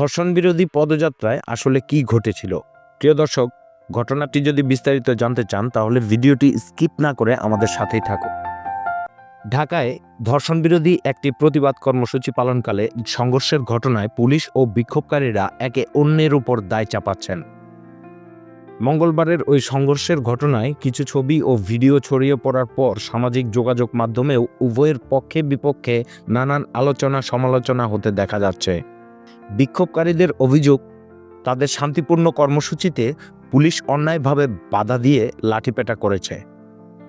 ধর্ষণ বিরোধী পদযাত্রায় আসলে কি ঘটেছিল? প্রিয় দর্শক, ঘটনাটি যদি বিস্তারিত জানতে চান, তাহলে ভিডিওটি স্কিপ না করে আমাদের সাথেই থাকুন। ঢাকায় ধর্ষণ বিরোধী একটি প্রতিবাদ কর্মসূচি পালনকালে সংঘর্ষের ঘটনায় পুলিশ ও বিক্ষোভকারীরা একে অন্যের উপর দায় চাপাচ্ছেন। মঙ্গলবারের ওই সংঘর্ষের ঘটনায় কিছু ছবি ও ভিডিও ছড়িয়ে পড়ার পর সামাজিক যোগাযোগ মাধ্যমেও উভয়ের পক্ষে বিপক্ষে নানান আলোচনা সমালোচনা হতে দেখা যাচ্ছে। বিক্ষোভকারীদের অভিযোগ, তাদের শান্তিপূর্ণ কর্মসূচিতে পুলিশ অন্যায়ভাবে বাধা দিয়ে লাঠিপেটা করেছে।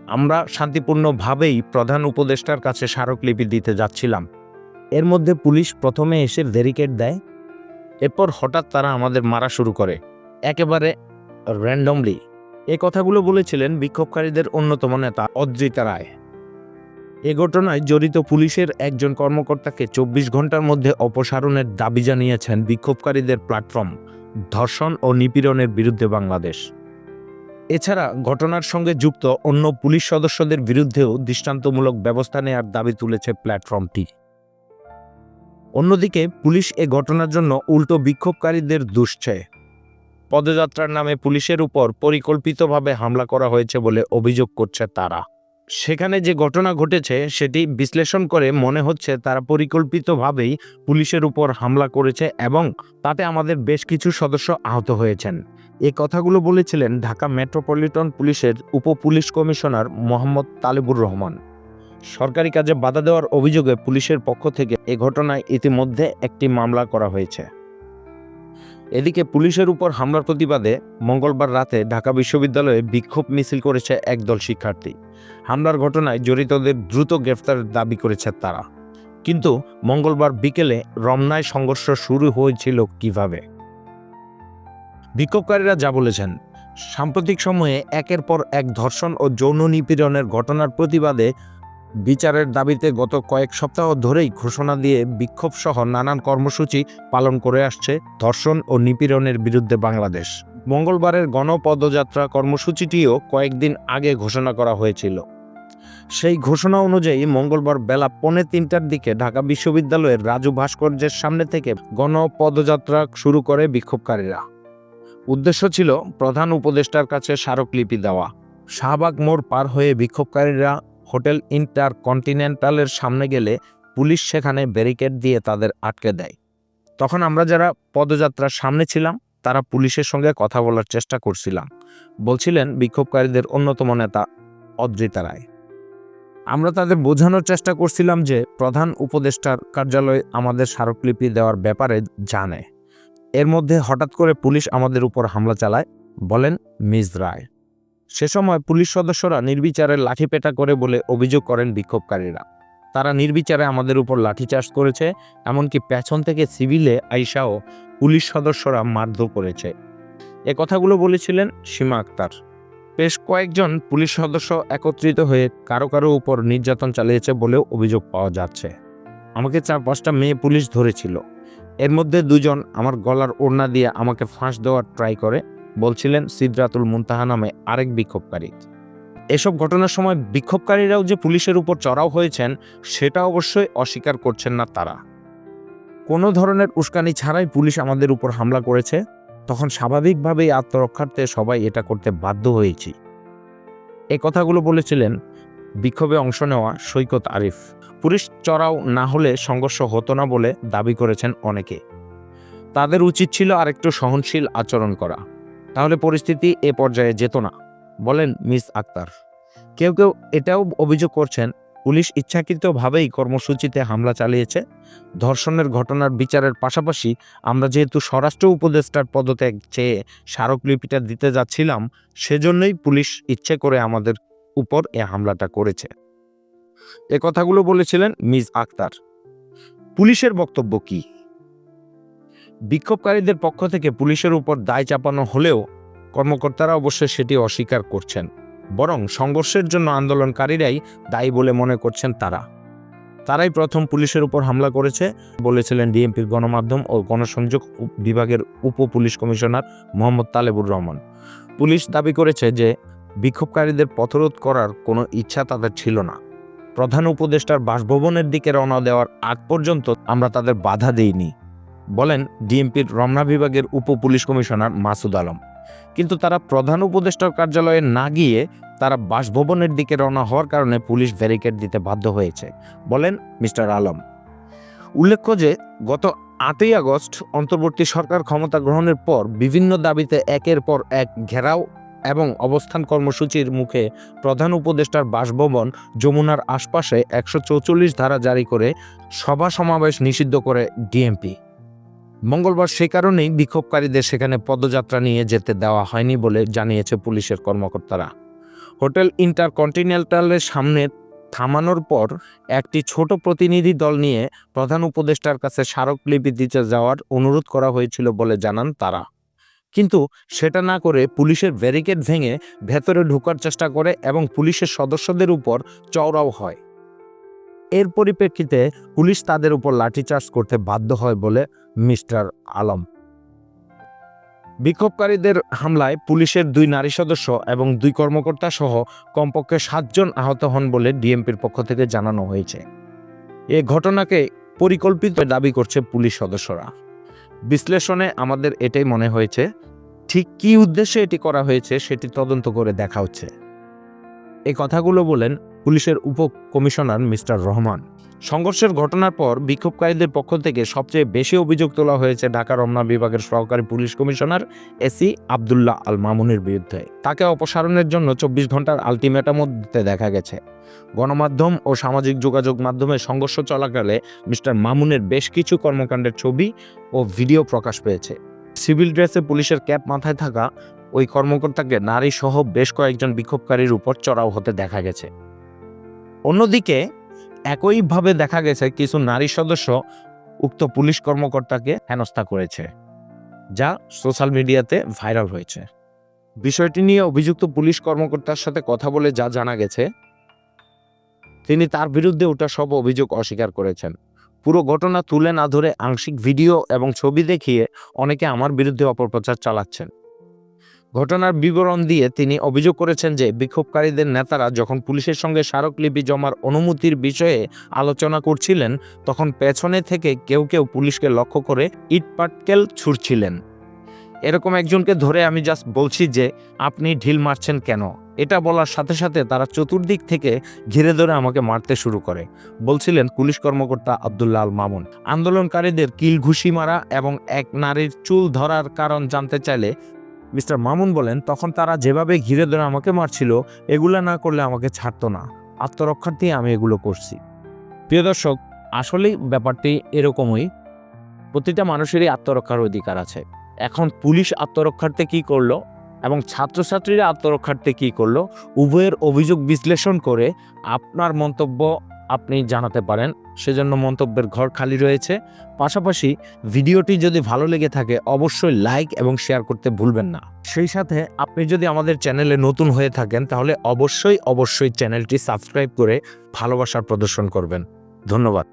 আমরা শান্তিপূর্ণভাবেই প্রধান উপদেষ্টার কাছে স্মারকলিপি দিতে যাচ্ছিলাম। এর মধ্যে পুলিশ প্রথমে এসে ব্যারিকেড দেয়, এরপর হঠাৎ তারা আমাদের মারা শুরু করে। একেবারে র্যান্ডমলি। এ কথাগুলো বলেছিলেন বিক্ষোভকারীদের অন্যতম নেতা অদ্রিতা রায়। এ ঘটনায় জড়িত পুলিশের একজন কর্মকর্তাকে চব্বিশ ঘণ্টার মধ্যে অপসারণের দাবি জানিয়েছেন বিক্ষোভকারীদের প্ল্যাটফর্ম ধর্ষণ ও নিপীড়নের বিরুদ্ধে বাংলাদেশ। এছাড়া ঘটনার সঙ্গে যুক্ত অন্য পুলিশ সদস্যদের বিরুদ্ধেও দৃষ্টান্তমূলক ব্যবস্থা নেয়ার দাবি তুলেছে প্ল্যাটফর্মটি। অন্যদিকে পুলিশ এ ঘটনার জন্য উল্টো বিক্ষোভকারীদের দুষছে পদযাত্রার নামে পুলিশের উপর পরিকল্পিতভাবে হামলা করা হয়েছে বলে অভিযোগ করছে তারা। সেখানে যে ঘটনা ঘটেছে, সেটি বিশ্লেষণ করে মনে হচ্ছে তারা পরিকল্পিতভাবেই পুলিশের উপর হামলা করেছে এবং তাতে আমাদের বেশ কিছু সদস্য আহত হয়েছেন। এ কথাগুলো বলেছিলেন ঢাকা মেট্রোপলিটন পুলিশের উপ পুলিশ কমিশনার মোহাম্মদ তালেবুর রহমান। সরকারি কাজে বাধা দেওয়ার অভিযোগে পুলিশের পক্ষ থেকে এ ঘটনায় ইতিমধ্যে একটি মামলা করা হয়েছে। এদিকে পুলিশের উপর হামলার প্রতিবাদে মঙ্গলবার রাতে ঢাকা বিশ্ববিদ্যালয়ে বিক্ষোভ মিছিল করেছে একদল শিক্ষার্থী। হামলার ঘটনায় জড়িতদের দ্রুত গ্রেফতারের দাবি করেছে তারা। কিন্তু মঙ্গলবার বিকেলে রমনায় সংঘর্ষ শুরু হয়েছিল কীভাবে? বিক্ষোভকারীরা যা বলেছেন, সাম্প্রতিক সময়ে একের পর এক ধর্ষণ ও যৌন নিপীড়নের ঘটনার প্রতিবাদে বিচারের দাবিতে গত কয়েক সপ্তাহ ধরেই ঘোষণা দিয়ে বিক্ষোভ সহ নানান কর্মসূচি পালন করে আসছে ধর্ষণ ও নিপীড়নের বিরুদ্ধে বাংলাদেশ। মঙ্গলবারের গণপদযাত্রা কর্মসূচিটিও কয়েকদিন আগে ঘোষণা করা হয়েছিল। সেই ঘোষণা অনুযায়ী মঙ্গলবার বেলা পৌনে তিনটার দিকে ঢাকা বিশ্ববিদ্যালয়ের রাজু ভাস্কর্যের সামনে থেকে গণপদযাত্রা শুরু করে বিক্ষোভকারীরা। উদ্দেশ্য ছিল প্রধান উপদেষ্টার কাছে স্মারকলিপি দেওয়া। শাহবাগ মোড় পার হয়ে বিক্ষোভকারীরা হোটেল ইন্টার কন্টিনেন্টালের সামনে গেলে পুলিশ সেখানে ব্যারিকেড দিয়ে তাদের আটকে দেয়। তখন আমরা যারা পদযাত্রার সামনে ছিলাম, তারা পুলিশের সঙ্গে কথা বলার চেষ্টা করছিলাম। বলছিলেন বিক্ষোভকারীদের অন্যতম নেতা অদ্রিতা রায়। আমরা তাদের বোঝানোর চেষ্টা করছিলাম যে প্রধান উপদেষ্টার কার্যালয় আমাদের স্মারকলিপি দেওয়ার ব্যাপারে জানে। এর মধ্যে হঠাৎ করে পুলিশ আমাদের উপর হামলা চালায়, বলেন মিস রায়। সে সময় পুলিশ সদস্যরা নির্বিচারে লাঠিপেটা করে বলে অভিযোগ করেন বিক্ষোভকারীরা। তারা নির্বিচারে আমাদের উপর লাঠিচার্জ করেছে, এমনকি পেছন থেকে সিভিলে আইসাও পুলিশ সদস্যরা মারধর করেছে। এ কথাগুলো বলেছিলেন সীমা আক্তার। বেশ কয়েকজন পুলিশ সদস্য একত্রিত হয়ে কারও কারও উপর নির্যাতন চালিয়েছে বলেও অভিযোগ পাওয়া যাচ্ছে। আমাকে চার পাঁচটা মেয়ে পুলিশ ধরেছিল। এর মধ্যে দুজন আমার গলার ওড়না দিয়ে আমাকে ফাঁস দেওয়ার ট্রাই করে। বলছিলেন সিদ্রাতুল মুনতাহা নামে আরেক বিক্ষোভকারী। এসব ঘটনার সময় বিক্ষোভকারীরাও যে পুলিশের উপর চড়াও হয়েছেন, সেটা অবশ্যই অস্বীকার করছেন না তারা। কোনো ধরনের উস্কানি ছাড়াই পুলিশ আমাদের উপর হামলা করেছে। তখন স্বাভাবিকভাবেই আত্মরক্ষার্থে সবাই এটা করতে বাধ্য হয়েছি। এ কথাগুলো বলেছিলেন বিক্ষোভে অংশ নেওয়া সৈকত আরিফ। পুলিশ চড়াও না হলে সংঘর্ষ হতো না বলে দাবি করেছেন অনেকে। তাদের উচিত ছিল আরেকটু সহনশীল আচরণ করা। তাহলে পরিস্থিতি এ পর্যায়ে যেত না। বলেন মিস আক্তার। কেউ কেউ এটাও অভিযোগ করছেন, পুলিশ ইচ্ছাকৃতভাবেই কর্মসূচিতে হামলা চালিয়েছে। ধর্ষণের ঘটনার বিচারের পাশাপাশি আমরা যেহেতু স্বরাষ্ট্র উপদেষ্টার পদত্যাগ চেয়ে স্মারকলিপিটা দিতে যাচ্ছিলাম, সেজন্যই পুলিশ ইচ্ছে করে আমাদের উপর এ হামলাটা করেছে। এ কথাগুলো বলেছিলেন মিস আক্তার। পুলিশের বক্তব্য কি? বিক্ষোভকারীদের পক্ষ থেকে পুলিশের উপর দায় চাপানো হলেও কর্মকর্তারা অবশ্যই সেটি অস্বীকার করছেন, বরং সংঘর্ষের জন্য আন্দোলনকারীরাই দায়ী বলে মনে করছেন তারা। তারাই প্রথম পুলিশের উপর হামলা করেছে, বলেছিলেন ডিএমপির গণমাধ্যম ও গণসংযোগ বিভাগের উপ police commissioner Mohammad Talebur Rahman. Police দাবি করেছে যে, বিক্ষোভকারীদের পথরোধ করার কোনো ইচ্ছা তাদের ছিল না। প্রধান উপদেষ্টার বাসভবনের দিকে রওনা দেওয়ার আগ পর্যন্ত আমরা তাদের বাধা দেইনি। বলেন, ডিএমপির রমনা বিভাগের উপ পুলিশ কমিশনার মাসুদ আলম। কিন্তু তারা প্রধান উপদেষ্টার কার্যালয়ে না গিয়ে তারা বাসভবনের দিকে রওনা হওয়ার কারণে পুলিশ ব্যারিকেড দিতে বাধ্য হয়েছে, বলেন মিস্টার আলম। উল্লেখ্য যে, গত আটই আগস্ট অন্তর্বর্তী সরকার ক্ষমতা গ্রহণের পর বিভিন্ন দাবিতে একের পর এক ঘেরাও এবং অবস্থান কর্মসূচির মুখে প্রধান উপদেষ্টার বাসভবন যমুনার আশপাশে একশো ধারা জারি করে সভা সমাবেশ নিষিদ্ধ করে ডিএমপি। মঙ্গলবার সে কারণেই বিক্ষোভকারীদের সেখানে পদযাত্রা নিয়ে যেতে দেওয়া হয়নি বলে জানিয়েছে পুলিশের কর্মকর্তারা। হোটেল ইন্টারকন্টিনেন্টালের সামনে থামানোর পর একটি ছোট প্রতিনিধি দল নিয়ে প্রধান উপদেষ্টার কাছে স্মারকলিপি দিতে যাওয়ার অনুরোধ করা হয়েছিল বলে জানান তারা। কিন্তু সেটা না করে পুলিশের ব্যারিকেড ভেঙে ভেতরে ঢোকার চেষ্টা করে এবং পুলিশের সদস্যদের উপর চওড়াও হয়। এর পরিপ্রেক্ষিতে পুলিশ তাদের উপর লাঠিচার্জ করতে বাধ্য হয় বলে মিস্টার আলম। বিক্ষোভকারীদের হামলায় পুলিশের দুই নারী সদস্য এবং দুই কর্মকর্তা সহ কমপক্ষে সাতজন আহত হন বলে ডিএমপির পক্ষ থেকে জানানো হয়েছে। এ ঘটনাকে পরিকল্পিত দাবি করছে পুলিশ সদস্যরা। বিশ্লেষণে আমাদের এটাই মনে হয়েছে, ঠিক কী উদ্দেশ্যে এটি করা হয়েছে সেটি তদন্ত করে দেখা হচ্ছে। এই কথাগুলো বলেন পুলিশের উপ কমিশনার মিস্টার রহমান। সংঘর্ষের ঘটনার পর বিক্ষোভকারীদের পক্ষ থেকে সবচেয়ে বেশি অভিযোগ তোলা হয়েছে ঢাকা রমনা বিভাগের সহকারী police commissioner AC Abdullah Al মামুনের বিরুদ্ধে। তাকে অপসারণের জন্য চব্বিশ ঘণ্টার আলটিমেটামও দিতে দেখা গেছে। গণমাধ্যম ও সামাজিক যোগাযোগ মাধ্যমে সংঘর্ষ চলাকালে মিস্টার মামুনের বেশ কিছু কর্মকাণ্ডের ছবি ও ভিডিও প্রকাশ পেয়েছে। সিভিল ড্রেসে পুলিশের ক্যাপ মাথায় থাকা ওই কর্মকর্তাকে নারী সহ বেশ কয়েকজন বিক্ষোভকারীর উপর চড়াও হতে দেখা গেছে। অন্যদিকে, একইভাবে দেখা গেছে কিছু নারী সদস্য উক্ত পুলিশ কর্মকর্তাকে হেনস্থা করেছে, যা সোশ্যাল মিডিয়াতে ভাইরাল হয়েছে। বিষয়টি নিয়ে অভিযুক্ত পুলিশ কর্মকর্তার সাথে কথা বলে যা জানা গেছে, তিনি তার বিরুদ্ধে ওটা সব অভিযোগ অস্বীকার করেছেন। পুরো ঘটনা তুলে না ধরে আংশিক ভিডিও এবং ছবি দেখিয়ে অনেকে আমার বিরুদ্ধে অপপ্রচার চালাচ্ছেন। ঘটনার বিবরণ দিয়ে তিনি অভিযোগ করেছেন যে, বিক্ষোভকারীদের নেতারা যখন পুলিশের সঙ্গে স্মারকলিপি জমার অনুমতির বিষয়ে আলোচনা করছিলেন, তখন পেছনে থেকে কেউ কেউ পুলিশকে লক্ষ্য করে ইটপাটকেল ছুড়ছিলেন। এরকম একজনকে ধরে আমি জাস্ট বলছি যে, আপনি ঢিল মারছেন কেন? এটা বলার সাথে সাথে তারা চতুর্দিক থেকে ঘিরে ধরে আমাকে মারতে শুরু করে। বলছিলেন পুলিশ কর্মকর্তা আবদুল্লাহ আল মামুন, আন্দোলনকারীদের কিল ঘুষি মারা এবং এক নারীর চুল ধরার কারণ জানতে চাইলে মিস্টার মামুন বলেন, তখন তারা যেভাবে ঘিরে ধরে আমাকে মারছিল, এগুলো না করলে আমাকে ছাড়তো না। আত্মরক্ষার্থেই আমি এগুলো করছি। প্রিয় দর্শক, আসলেই ব্যাপারটি এরকমই। প্রতিটা মানুষেরই আত্মরক্ষার অধিকার আছে। এখন পুলিশ আত্মরক্ষার্থে কি করল এবং ছাত্রছাত্রীরা আত্মরক্ষার্থে কি করল, উভয়ের অভিযোগ বিশ্লেষণ করে আপনার মন্তব্য আপনি জানাতে পারেন। সেজন্য মন্তব্যের ঘর খালি রয়েছে। পাশাপাশি ভিডিওটি যদি ভালো লেগে থাকে, অবশ্যই লাইক এবং শেয়ার করতে ভুলবেন না। সেই সাথে আপনি যদি আমাদের চ্যানেলে নতুন হয়ে থাকেন, তাহলে অবশ্যই অবশ্যই চ্যানেলটি সাবস্ক্রাইব করে ভালোবাসার প্রদর্শন করবেন। ধন্যবাদ।